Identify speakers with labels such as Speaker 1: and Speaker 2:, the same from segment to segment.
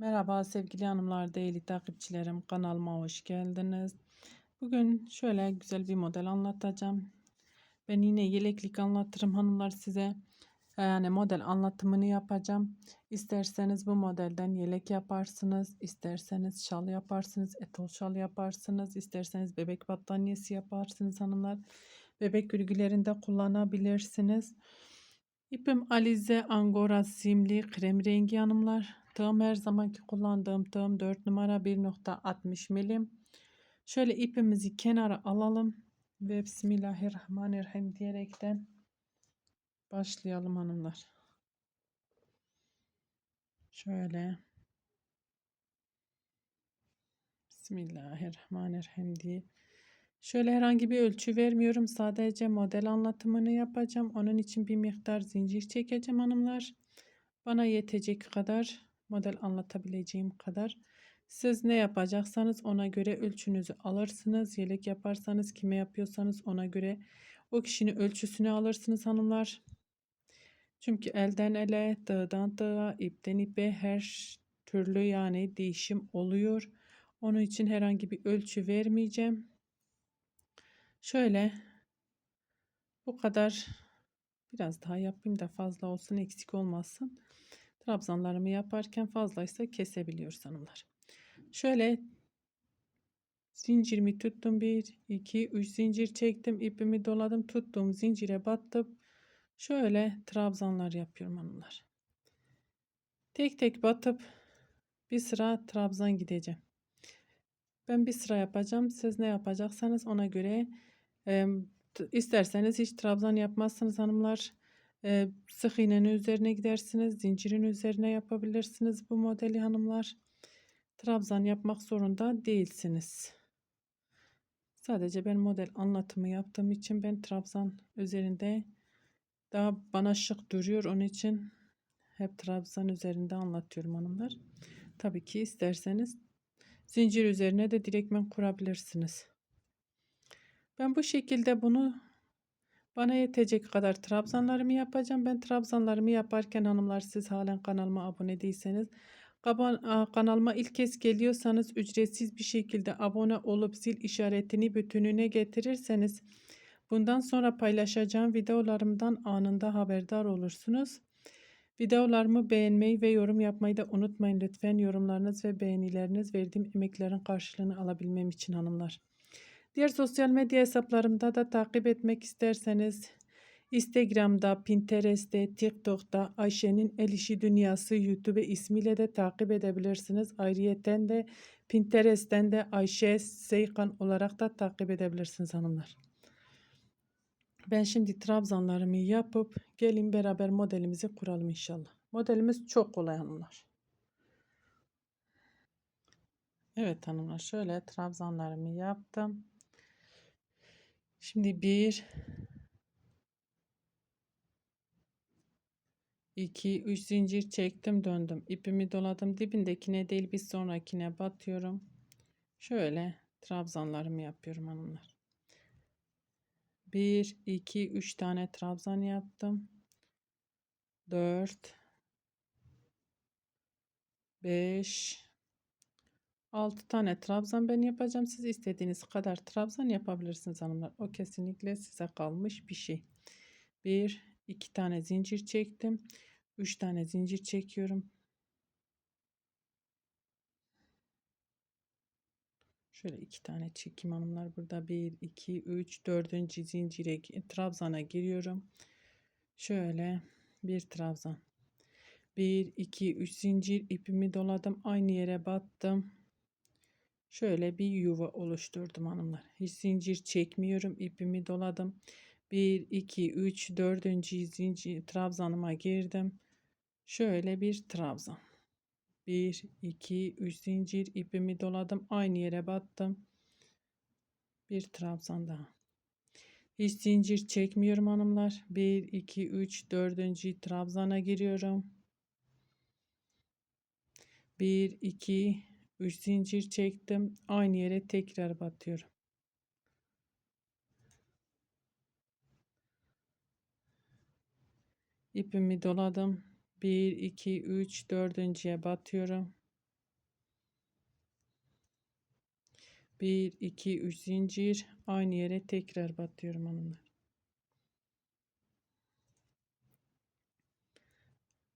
Speaker 1: Merhaba sevgili hanımlar, değerli takipçilerim. Kanalıma hoş geldiniz. Bugün şöyle güzel bir model anlatacağım. Ben yine yeleklik anlatırım hanımlar size. Yani model anlatımını yapacağım. İsterseniz bu modelden yelek yaparsınız. isterseniz şal yaparsınız. Etol şal yaparsınız. isterseniz bebek battaniyesi yaparsınız hanımlar. Bebek örgülerinde kullanabilirsiniz. İpim Alize Angora simli krem rengi hanımlar. Tığım her zamanki kullandığım tığım 4 numara 1.60 milim. Şöyle ipimizi kenara alalım ve Bismillahirrahmanirrahim diyerekten başlayalım hanımlar. Şöyle Bismillahirrahmanirrahim diye. Şöyle herhangi bir ölçü vermiyorum. Sadece model anlatımını yapacağım. Onun için bir miktar zincir çekeceğim hanımlar. Bana yetecek kadar model anlatabileceğim kadar. Siz ne yapacaksanız ona göre ölçünüzü alırsınız. Yelek yaparsanız kime yapıyorsanız ona göre o kişinin ölçüsünü alırsınız hanımlar. Çünkü elden ele, tığdan tığa, ipten ipe her türlü yani değişim oluyor. Onun için herhangi bir ölçü vermeyeceğim. Şöyle bu kadar biraz daha yapayım da fazla olsun eksik olmasın. Trabzanlarımı yaparken fazlaysa kesebiliyoruz hanımlar. Şöyle zincirimi tuttum. 1, 2, 3 zincir çektim. ipimi doladım. Tuttum. Zincire battım. Şöyle trabzanlar yapıyorum hanımlar. Tek tek batıp bir sıra trabzan gideceğim. Ben bir sıra yapacağım. Siz ne yapacaksanız ona göre e, isterseniz hiç trabzan yapmazsınız hanımlar. E, sık iğnenin üzerine gidersiniz. Zincirin üzerine yapabilirsiniz bu modeli hanımlar. Trabzan yapmak zorunda değilsiniz. Sadece ben model anlatımı yaptığım için ben trabzan üzerinde daha bana şık duruyor. Onun için hep trabzan üzerinde anlatıyorum hanımlar. Tabii ki isterseniz zincir üzerine de direktmen kurabilirsiniz. Ben bu şekilde bunu bana yetecek kadar trabzanlarımı yapacağım. Ben trabzanlarımı yaparken hanımlar siz halen kanalıma abone değilseniz kanalıma ilk kez geliyorsanız ücretsiz bir şekilde abone olup zil işaretini bütününe getirirseniz bundan sonra paylaşacağım videolarımdan anında haberdar olursunuz. Videolarımı beğenmeyi ve yorum yapmayı da unutmayın lütfen. Yorumlarınız ve beğenileriniz verdiğim emeklerin karşılığını alabilmem için hanımlar. Diğer sosyal medya hesaplarımda da takip etmek isterseniz Instagram'da, Pinterest'te, TikTok'ta Ayşe'nin El İşi Dünyası YouTube ismiyle de takip edebilirsiniz. Ayrıyeten de Pinterest'ten de Ayşe Seykan olarak da takip edebilirsiniz hanımlar. Ben şimdi trabzanlarımı yapıp gelin beraber modelimizi kuralım inşallah. Modelimiz çok kolay hanımlar. Evet hanımlar şöyle trabzanlarımı yaptım. Şimdi bir 2 3 zincir çektim döndüm. İpimi doladım. Dibindekine değil bir sonrakine batıyorum. Şöyle trabzanlarımı yapıyorum hanımlar. 1 2 3 tane trabzan yaptım. 4 5 6 tane trabzan ben yapacağım. Siz istediğiniz kadar trabzan yapabilirsiniz hanımlar. O kesinlikle size kalmış bir şey. 1 2 tane zincir çektim. 3 tane zincir çekiyorum. Şöyle iki tane çekeyim hanımlar. Burada 1 2 3 4. zincire trabzana giriyorum. Şöyle bir trabzan. 1 2 3 zincir ipimi doladım. Aynı yere battım Şöyle bir yuva oluşturdum hanımlar. Hiç zincir çekmiyorum. ipimi doladım. 1, 2, 3, 4. zincir trabzanıma girdim. Şöyle bir trabzan. 1, 2, 3 zincir ipimi doladım. Aynı yere battım. Bir trabzan daha. Hiç zincir çekmiyorum hanımlar. 1, 2, 3, 4. trabzana giriyorum. 1, 2, 3 zincir çektim. Aynı yere tekrar batıyorum. İpimi doladım. 1 2 3 dördüncüye batıyorum. 1 2 3 zincir aynı yere tekrar batıyorum hanımlar.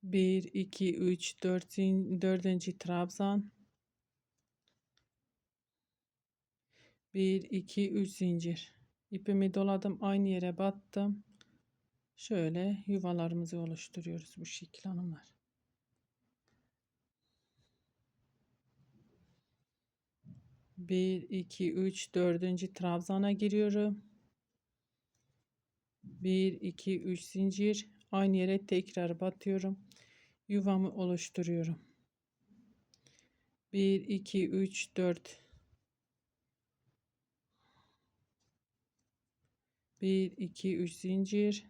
Speaker 1: 1 2 3 4 4. trabzan 1 2 3 zincir ipimi doladım aynı yere battım şöyle yuvalarımızı oluşturuyoruz bu şekilde hanımlar Bir, iki, üç, dördüncü trabzana giriyorum. Bir, iki, üç zincir. Aynı yere tekrar batıyorum. Yuvamı oluşturuyorum. Bir, iki, üç, dört. Bir, iki, üç zincir.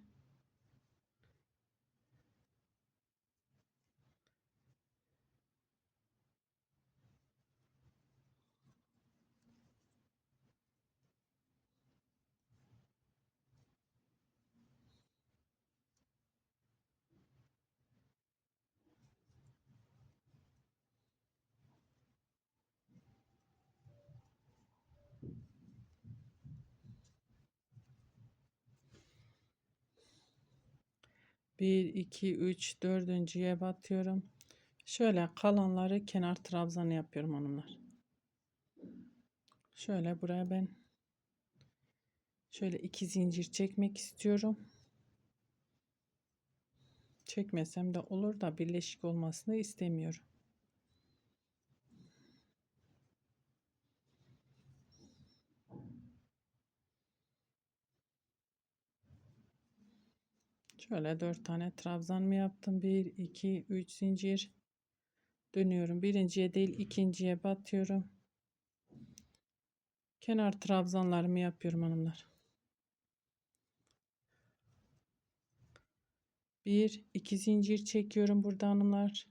Speaker 1: Bir, iki, üç, dördüncüye batıyorum. Şöyle kalanları kenar trabzanı yapıyorum hanımlar. Şöyle buraya ben şöyle iki zincir çekmek istiyorum. Çekmesem de olur da birleşik olmasını istemiyorum. Şöyle dört tane trabzan mı yaptım? Bir, iki, üç zincir dönüyorum. Birinciye değil ikinciye batıyorum. Kenar trabzanlarımı yapıyorum hanımlar. Bir, iki zincir çekiyorum burada hanımlar.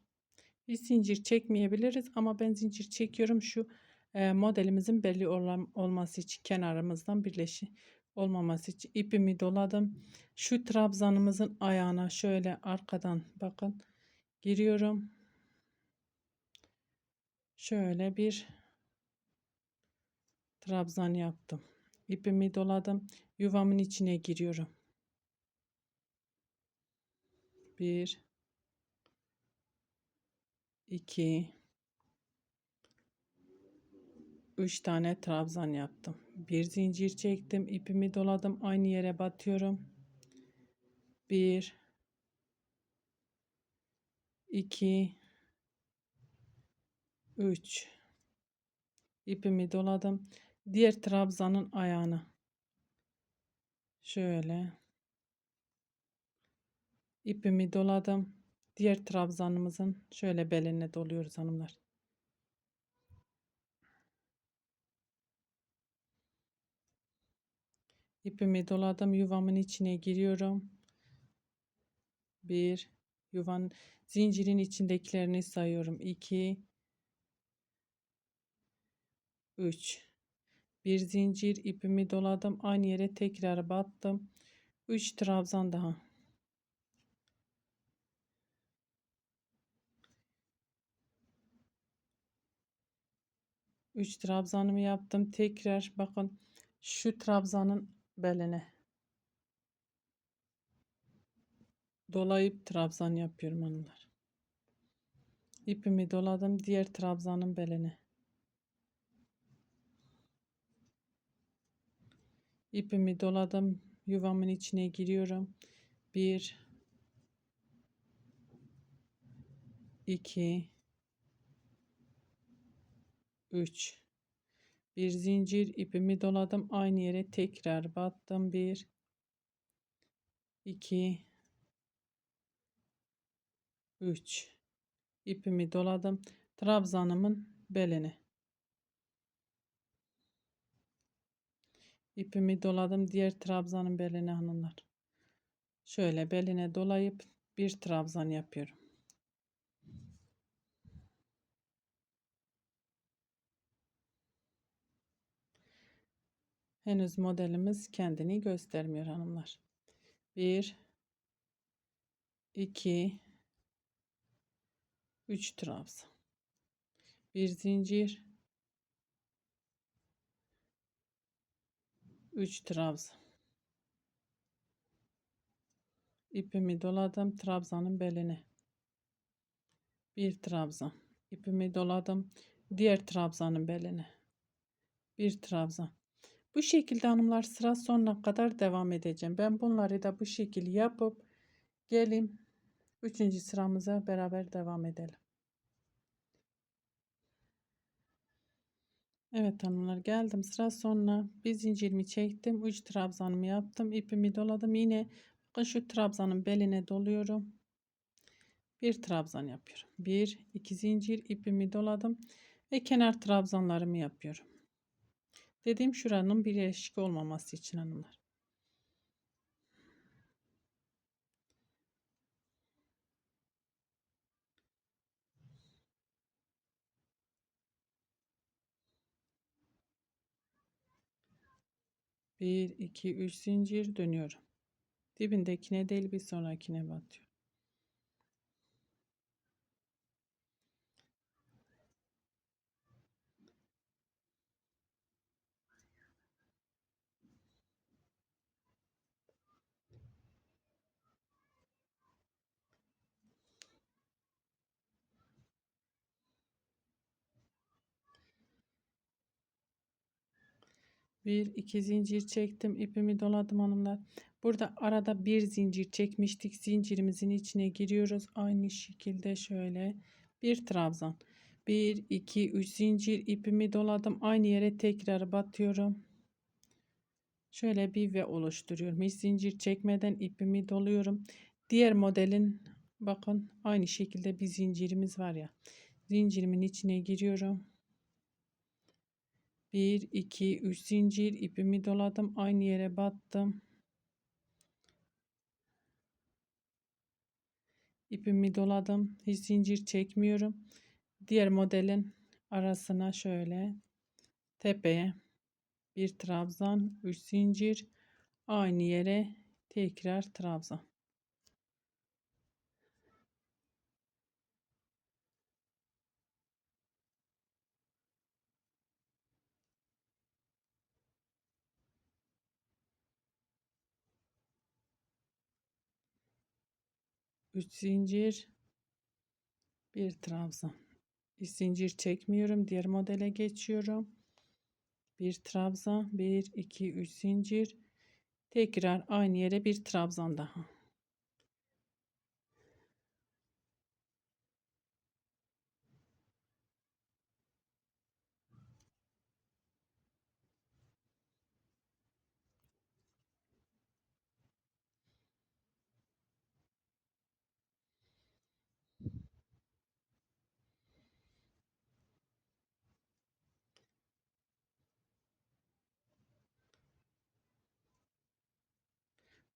Speaker 1: Bir zincir çekmeyebiliriz ama ben zincir çekiyorum şu e, modelimizin belli olan, olması için kenarımızdan birleşi olmaması için ipimi doladım. Şu trabzanımızın ayağına şöyle arkadan bakın giriyorum. Şöyle bir trabzan yaptım. İpimi doladım. Yuvamın içine giriyorum. Bir, iki, üç tane trabzan yaptım. Bir zincir çektim. ipimi doladım. Aynı yere batıyorum. Bir, iki, üç. ipimi doladım. Diğer trabzanın ayağına. Şöyle. ipimi doladım. Diğer trabzanımızın şöyle beline doluyoruz hanımlar. İpimi doladım. Yuvamın içine giriyorum. Bir yuvan zincirin içindekilerini sayıyorum. 2 3 bir zincir ipimi doladım. Aynı yere tekrar battım. 3 trabzan daha. 3 trabzanımı yaptım. Tekrar bakın şu trabzanın beline dolayıp trabzan yapıyorum hanımlar. İpimi doladım diğer trabzanın beline. İpimi doladım yuvamın içine giriyorum. 1 2 3 bir zincir ipimi doladım aynı yere tekrar battım. 1 2 3 ipimi doladım. Trabzanımın beline ipimi doladım diğer trabzanın beline hanımlar. Şöyle beline dolayıp bir trabzan yapıyorum Henüz modelimiz kendini göstermiyor hanımlar. 1 2 3 trabzan. Bir zincir 3 trabzan. İpimi doladım trabzanın beline. Bir trabzan. İpimi doladım diğer trabzanın beline. Bir trabzan. Bu şekilde hanımlar sıra sonuna kadar devam edeceğim. Ben bunları da bu şekilde yapıp gelin üçüncü sıramıza beraber devam edelim. Evet hanımlar geldim. Sıra sonuna. Bir zincirimi çektim. 3 trabzanımı yaptım. İpimi doladım. Yine bakın şu trabzanın beline doluyorum. Bir trabzan yapıyorum. Bir iki zincir. İpimi doladım ve kenar trabzanlarımı yapıyorum dediğim şuranın bir eşik olmaması için hanımlar Bir, iki, üç zincir dönüyorum. Dibindekine değil bir sonrakine batıyorum. Bir iki zincir çektim ipimi doladım hanımlar. Burada arada bir zincir çekmiştik. Zincirimizin içine giriyoruz. Aynı şekilde şöyle bir trabzan. 1 2 3 zincir ipimi doladım. Aynı yere tekrar batıyorum. Şöyle bir ve oluşturuyorum. Hiç zincir çekmeden ipimi doluyorum. Diğer modelin bakın aynı şekilde bir zincirimiz var ya. Zincirimin içine giriyorum 1 2 3 zincir ipimi doladım aynı yere battım. İpimi doladım hiç zincir çekmiyorum. Diğer modelin arasına şöyle tepeye bir trabzan 3 zincir aynı yere tekrar trabzan Üç zincir. Bir trabzan. Bir zincir çekmiyorum. Diğer modele geçiyorum. Bir trabzan. 1 2 3 zincir. Tekrar aynı yere bir trabzan daha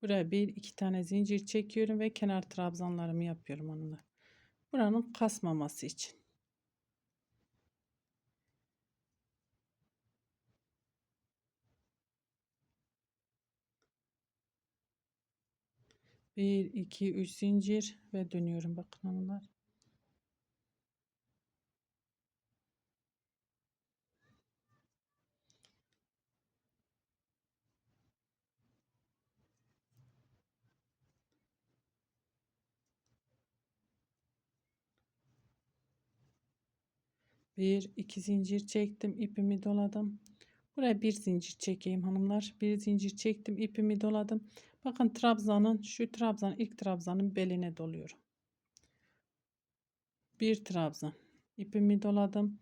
Speaker 1: Buraya bir iki tane zincir çekiyorum ve kenar trabzanlarımı yapıyorum onunla. Buranın kasmaması için. Bir, iki, üç zincir ve dönüyorum. Bakın onlar. Bir, iki zincir çektim. ipimi doladım. Buraya bir zincir çekeyim hanımlar. Bir zincir çektim. ipimi doladım. Bakın trabzanın şu trabzan ilk trabzanın beline doluyorum. Bir trabzan. ipimi doladım.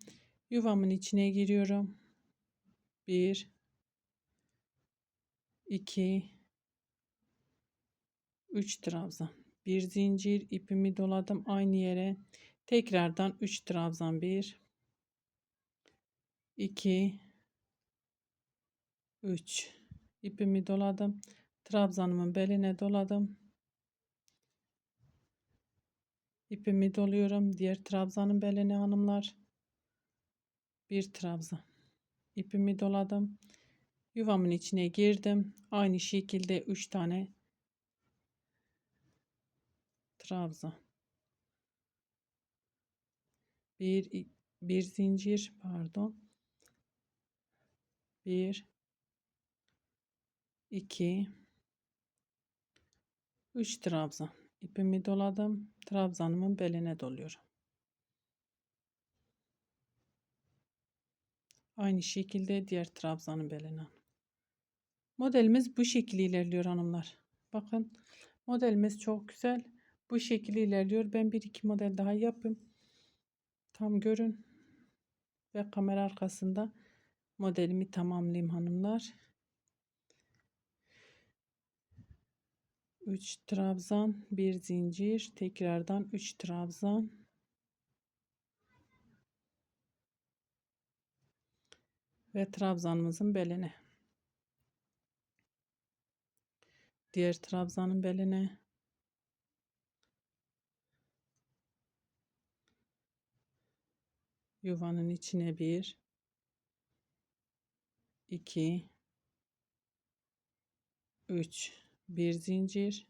Speaker 1: Yuvamın içine giriyorum. Bir, iki, üç trabzan. Bir zincir ipimi doladım aynı yere. Tekrardan 3 trabzan 1 2 3 ipimi doladım. Trabzanımın beline doladım. İpimi doluyorum. Diğer trabzanın beline hanımlar. Bir trabzan. İpimi doladım. Yuvamın içine girdim. Aynı şekilde 3 tane trabzan. Bir, bir zincir pardon. 1 2 3 trabzan. İpimi doladım. Trabzanımın beline doluyorum. Aynı şekilde diğer trabzanın beline. Modelimiz bu şekilde ilerliyor hanımlar. Bakın modelimiz çok güzel. Bu şekilde ilerliyor. Ben bir iki model daha yapayım. Tam görün. Ve kamera arkasında modelimi tamamlayayım hanımlar. 3 trabzan, bir zincir, tekrardan 3 trabzan. Ve trabzanımızın beline. Diğer trabzanın beline. Yuvanın içine bir, iki, üç, bir zincir,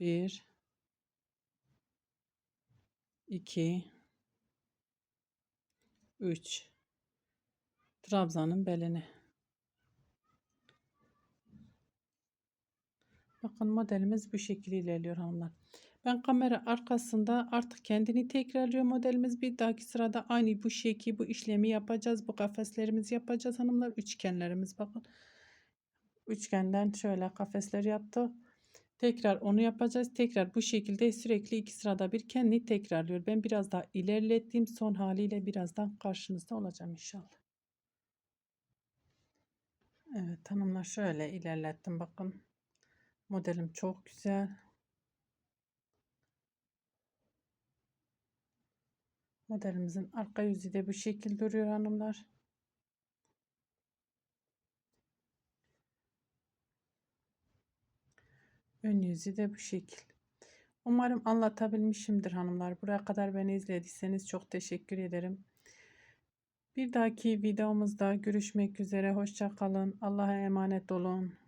Speaker 1: bir, iki, üç. Trabzanın beline. Bakın modelimiz bu şekilde ilerliyor hanımlar. Ben kamera arkasında artık kendini tekrarlıyor modelimiz. Bir dahaki sırada aynı bu şekil bu işlemi yapacağız. Bu kafeslerimizi yapacağız hanımlar. Üçgenlerimiz bakın. Üçgenden şöyle kafesler yaptı. Tekrar onu yapacağız. Tekrar bu şekilde sürekli iki sırada bir kendini tekrarlıyor. Ben biraz daha ilerlettiğim son haliyle birazdan karşınızda olacağım inşallah. Evet hanımlar şöyle ilerlettim bakın. Modelim çok güzel. Modelimizin arka yüzü de bu şekil duruyor hanımlar. Ön yüzü de bu şekil. Umarım anlatabilmişimdir hanımlar. Buraya kadar beni izlediyseniz çok teşekkür ederim. Bir dahaki videomuzda görüşmek üzere. Hoşça kalın. Allah'a emanet olun.